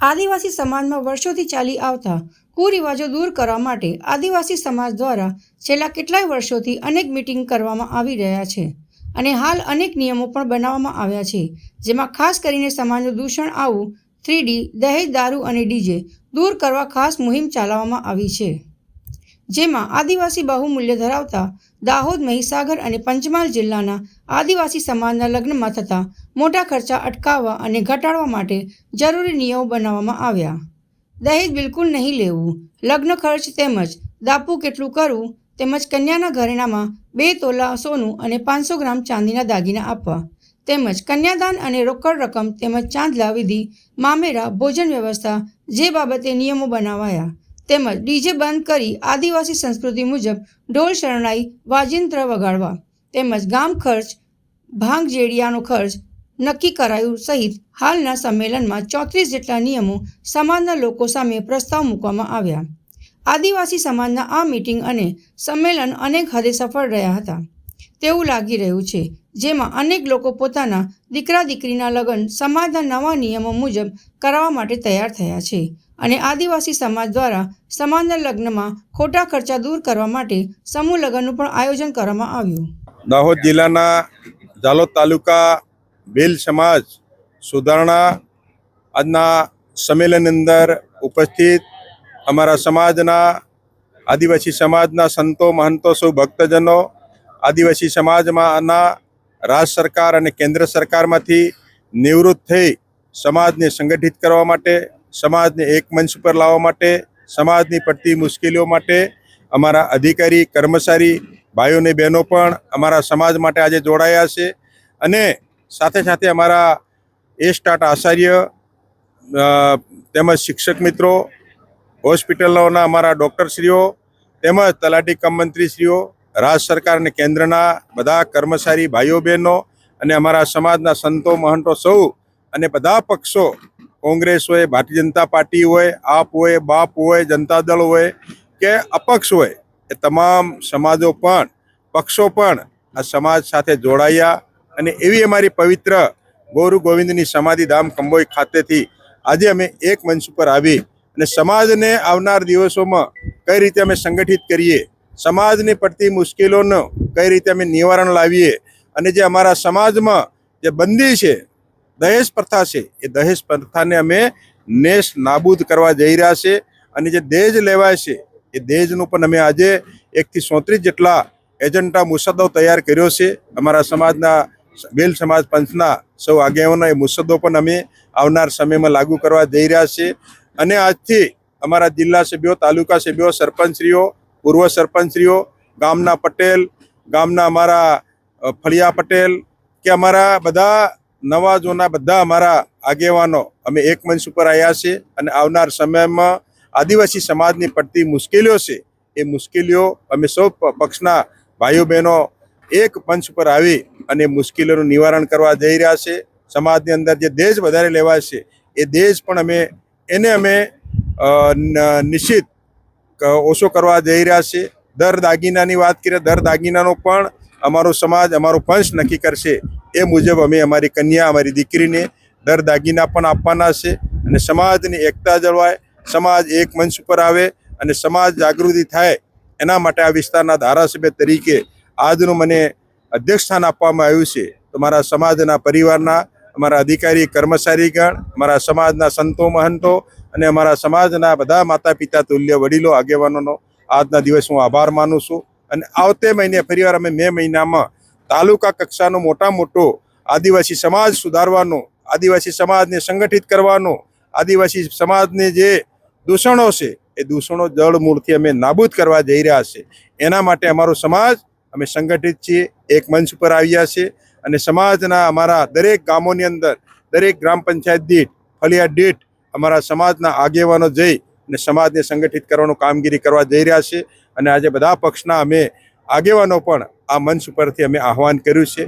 આદિવાસી સમાજમાં વર્ષોથી ચાલી આવતા કુરિવાજો દૂર કરવા માટે આદિવાસી સમાજ દ્વારા છેલ્લા કેટલાય વર્ષોથી અનેક મિટિંગ કરવામાં આવી રહ્યા છે અને હાલ અનેક નિયમો પણ બનાવવામાં આવ્યા છે, જેમાં ખાસ કરીને સમાજનું દૂષણ આવું થ્રીડી દહેજ દારૂ અને ડીજે દૂર કરવા ખાસ મુહિમ ચલાવવામાં આવી છે. જેમાં આદિવાસી બહુમૂલ્ય ધરાવતા દાહોદ, મહીસાગર અને પંચમહાલ જિલ્લાના આદિવાસી સમાજના લગ્નમાં થતા મોટા ખર્ચા અટકાવવા અને ઘટાડવા માટે જરૂરી નિયમો બનાવવામાં આવ્યા. દહેજ બિલકુલ નહીં લેવું. લગ્ન ખર્ચ તેમજ દાપુ કેટલું કરવું તેમજ કન્યાના ઘરેણામાં બે તોલા સોનું અને પાંચસો ગ્રામ ચાંદીના દાગીના આપવા તેમજ કન્યાદાન અને રોકડ રકમ તેમજ ચાંદલા વિધિ મામેરા, ભોજન વ્યવસ્થા જે બાબતે નિયમો બનાવાયા. તેમજ ડીજે બંધ કરી આદિવાસી સંસ્કૃતિ મુજબ ઢોલ શરણાઈ, વાજિંત્ર વગાડવા તેમજ ગામ ખર્ચ ભાંગ જેડિયાનો ખર્ચ નક્કી કરાયું સહિત હાલના સંમેલનમાં ચોત્રીસ જેટલા નિયમો સમાજના લોકો સામે પ્રસ્તાવ મૂકવામાં આવ્યા. આદિવાસી સમાજના આ મિટિંગ અને સંમેલન અનેક હદે સફળ રહ્યા હતા. તેવું લાગી રહ્યું છે જેમાં અનેક લોકો પોતાના દીકરા દીકરીના લગ્ન, સમાજના નવા નિયમો મુજબ કરાવવા માટે તૈયાર થયા છે અને આદિવાસી સમાજ દ્વારા સમાજના લગ્નમાં ખોટા ખર્ચા દૂર કરવા માટે સમૂહ લગ્નનું પણ આયોજન કરવામાં આવ્યું. દાહોદ જિલ્લાના ઝાલોદ તાલુકા ભીલ સમાજ સુધારણા આજના સંમેલન અંદર ઉપસ્થિત અમારા સમાજના આદિવાસી સમાજના સંતો, મહંતો, સૌ ભક્તજનો આદિવાસી સમાજમાંના રાજ્ય સરકાર અને કેન્દ્ર સરકારમાંથી નિવૃત્ત થઈ સમાજને સંગઠિત કરવા માટે, સમાજને એક મંચ પર લાવવા માટે, સમાજની પડતી મુશ્કેલીઓ માટે અમારા અધિકારી, કર્મચારી, ભાઈઓને બહેનો પણ અમારા સમાજ માટે આજે જોડાયા છે. અને સાથે સાથે અમારા એ સ્ટાર્ટ આચાર્ય તેમજ શિક્ષક મિત્રો, હોસ્પિટલોના અમારા ડૉક્ટરશ્રીઓ, તેમજ તલાટી કમ મંત્રીશ્રીઓ રાજ્ય સરકાર અને કેન્દ્રના બધા કર્મચારી ભાઈઓ બહેનો અને અમારા સમાજના સંતો, મહંતો સૌ અને બધા પક્ષો, કોંગ્રેસ હોય, ભારતીય જનતા પાર્ટી હોય, આપ હોય, બાપ હોય, જનતા દળ હોય કે અપક્ષ હોય, એ તમામ સમાજો પણ, પક્ષો પણ આ સમાજ સાથે જોડાયા અને એવી અમારી પવિત્ર ગોરુ ગોવિંદની સમાધિ ધામ કંબોઈ ખાતેથી આજે અમે એક મંચ ઉપર આવી અને સમાજને આવનાર દિવસોમાં કઈ રીતે અમે સંગઠિત કરીએ સમાજને પડતી મુશ્કેલીઓનો કઈ રીતે અમે નિવારણ લાવીએ અને જે અમારા સમાજમાં જે બંદી છે, દહેજ પ્રથા છે, એ દહેજ પ્રથાને અમે નેશ નાબૂદ કરવા જઈ રહ્યા છે અને જે દહેજ લેવાય છે, એ દહેજનું પણ અમે આજે એકથી સોત્રીસ જેટલા એજન્ટા મુસદ્દો તૈયાર કર્યો છે. અમારા સમાજના બેલ સમાજ પંચના સૌ આગેવાનો એ મુસદ્દો પણ અમે આવનાર સમયમાં લાગુ કરવા જઈ રહ્યા છે. અને આજથી અમારા જિલ્લા સભ્યો, તાલુકા સભ્યો, સરપંચશ્રીઓ પૂર્વ સરપંચશ્રીઓ, ગામના પટેલ, ગામના અમારા ફળિયા પટેલ કે અમારા બધા નવાજોના બધા અમારા આગેવાનો અમે એક મંચ ઉપર આવ્યા છે અને આવનાર સમયમાં આદિવાસી સમાજની પડતી મુશ્કેલીઓ છે, એ મુશ્કેલીઓ અમે સૌ પક્ષના ભાઈઓ બહેનો એક મંચ પર આવી અને મુશ્કેલીઓનું નિવારણ કરવા જઈ રહ્યા છે. સમાજની અંદર જે દેશ વધારે લેવાય છે, એ દેશ પણ અમે, એને અમે નિશ્ચિત ઓછો કરવા જઈ રહ્યા છે. દર દાગીનાની વાત કરીએ, દર દાગીનાનો પણ અમારો સમાજ, અમારો પંચ નક્કી કરશે. એ મુજબ અમે અમારી કન્યા, અમારી દીકરીને દર દાગીના પણ આપવાના છે અને સમાજની એકતા જળવાય, સમાજ એક મંચ ઉપર આવે અને સમાજ જાગૃતિ થાય. એના માટે આ વિસ્તારના ધારાસભ્ય તરીકે આજનું મને અધ્યક્ષ સ્થાન આપવામાં આવ્યું છે. તો મારા સમાજના પરિવારના, અમારા અધિકારી, કર્મચારીગણ, અમારા સમાજના સંતો, મહંતો અને અમારા સમાજના બધા માતા પિતા તુલ્ય, વડીલો, આગેવાનોનો આજના દિવસ હું આભાર માનું છું. અને આવતે મહિને ફરીવાર અમે મે મહિનામાં તાલુકા કક્ષાનો મોટા મોટો આદિવાસી સમાજ સુધારવાનો, આદિવાસી સમાજને સંગઠિત કરવાનો, આદિવાસી સમાજને જે દૂષણો છે, એ દૂષણો જળ મૂળથી અમે નાબૂદ કરવા જઈ રહ્યા છે. એના માટે અમારો સમાજ, અમે સંગઠિત છીએ, એક મંચ પર આવ્યા છે. અને સમાજના અમારા દરેક ગામોની અંદર, દરેક ગ્રામ પંચાયત દીઠ, ફળિયા દીઠ અમારા સમાજના આગેવાનો જઈ અને સમાજને સંગઠિત કરવાનું કામગીરી કરવા જઈ રહ્યા છે. અને આજે બધા પક્ષના અમે આગેવાનો પણ આ મંચ પરથી અમે આહવાન કર્યું છે.